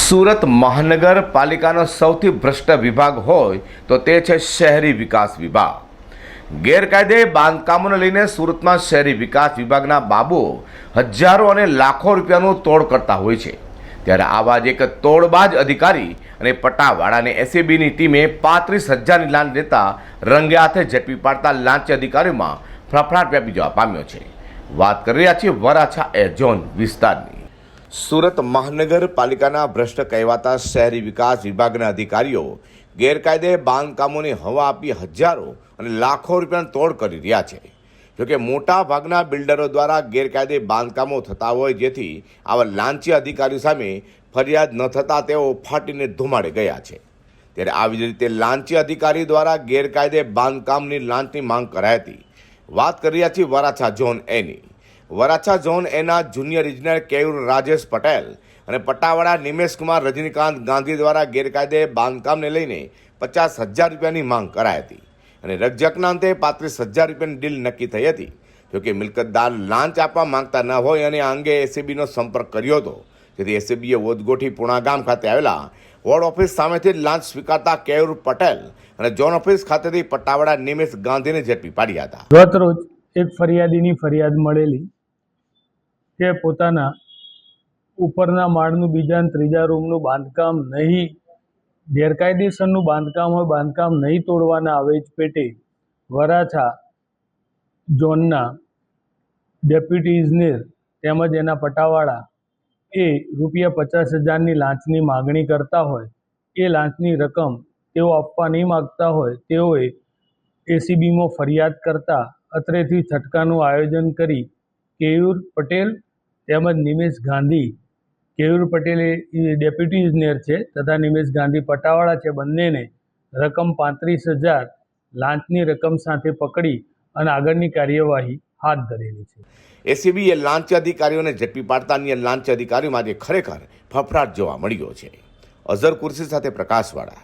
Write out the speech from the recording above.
સુરત મહાનગરપાલિકાનો સૌથી ભ્રષ્ટ વિભાગ હોય તો તે છે શહેરી વિકાસ વિભાગ. ગેરકાયદે બાંધકામોને લઈને સુરતમાં શહેરી વિકાસ વિભાગના બાબુઓ હજારો અને લાખો રૂપિયાનું તોડ કરતા હોય છે. ત્યારે આવા જ એક તોડબાજ અધિકારી અને પટાવાળાને એસીબીની ટીમે પાંત્રીસ હજારની લાંચ લેતા રંગે હાથે ઝડપી પાડતા લાંચી અધિકારીઓમાં ફફડાટ વ્યાપી જવા પામ્યો છે. વાત કરી રહ્યા છીએ વરાછા એ ઝોન વિસ્તારની. સુરત મહાનગરપાલિકાના ભ્રષ્ટ કહેવાતા શહેરી વિકાસ વિભાગના અધિકારીઓ ગેરકાયદે બાંધકામોની હવા આપી હજારો અને લાખો રૂપિયાનો તોડ કરી રહ્યા છે. જોકે મોટા ભાગના બિલ્ડરો દ્વારા ગેરકાયદે બાંધકામો થતા હોય જેથી આવા લાંચી અધિકારીઓ સામે ફરિયાદ ન થતાં તેઓ ફાટીને ધુમાડે ગયા છે. ત્યારે આવી જ રીતે લાંચી અધિકારી દ્વારા ગેરકાયદે બાંધકામની લાંચની માંગ કરાઈ હતી. વાત કરી રહ્યા છીએ વરાછા ઝોન એની. વરાછા ઝોન એના જુનિયર ઇજનેર કેયુર રાજેશ પટેલ અને પટ્ટાવાળા નિમેશકુમાર રજનીકાંત ગાંધી દ્વારા ગેરકાયદે બાંધકામને લઈને પચાસ હજાર રૂપિયાની માંગ કરાઈ હતી. અને રકઝકના અંતે પાંત્રીસ હજાર રૂપિયાની ડીલ નક્કી થઈ હતી. જોકે મિલકતદાર લાંચ આપવા માંગતા ન હોય અને આ અંગે એસીબીનો સંપર્ક કર્યો હતો. જેથી એસીબીએ વોદગોઠી પુણા ગામ ખાતે આવેલા વોર્ડ ઓફિસ સામેથી લાંચ સ્વીકારતા કેયુર પટેલ અને ઝોન ઓફિસ ખાતેથી પટ્ટાવાળા નિમેશ ગાંધીને ઝડપી પાડ્યા હતા. ગત રોજ એક ફરિયાદીની ફરિયાદ મળેલી કે પોતાના ઉપરના માળનું બીજા ત્રીજા રૂમનું બાંધકામ નહીં, ગેરકાયદેસરનું બાંધકામ હોય, બાંધકામ નહીં તોડવાના આવે જ પેટે વરાછા ઝોનના ડેપ્યુટી ઇજનેર તેમજ એના પટાવાળા એ રૂપિયા પચાસ હજારની લાંચની માગણી કરતા હોય. એ લાંચની રકમ તેઓ આપવા નહીં માગતા હોય. તેઓએ એસીબીમાં ફરિયાદ કરતા અત્રેથી છટકાનું આયોજન કરી કેયુર પટેલ તેમજ નિમેશ ગાંધી, કેયુર પટેલ એ ડેપ્યુટી ઇજનેર છે તથા નિમેશ ગાંધી પટાવાળા છે બંનેને રકમ પાંત્રીસ હજાર લાંચની રકમ સાથે પકડી અને આગળની કાર્યવાહી હાથ ધરેલી છે. એસીબીએ લાંચ અધિકારીઓને ઝડપી પાડતા અન્ય લાંચ અધિકારીઓમાં આજે ખરેખર ફફડાટ જોવા મળ્યો છે. અઝર કુર્સી સાથે પ્રકાશવાળા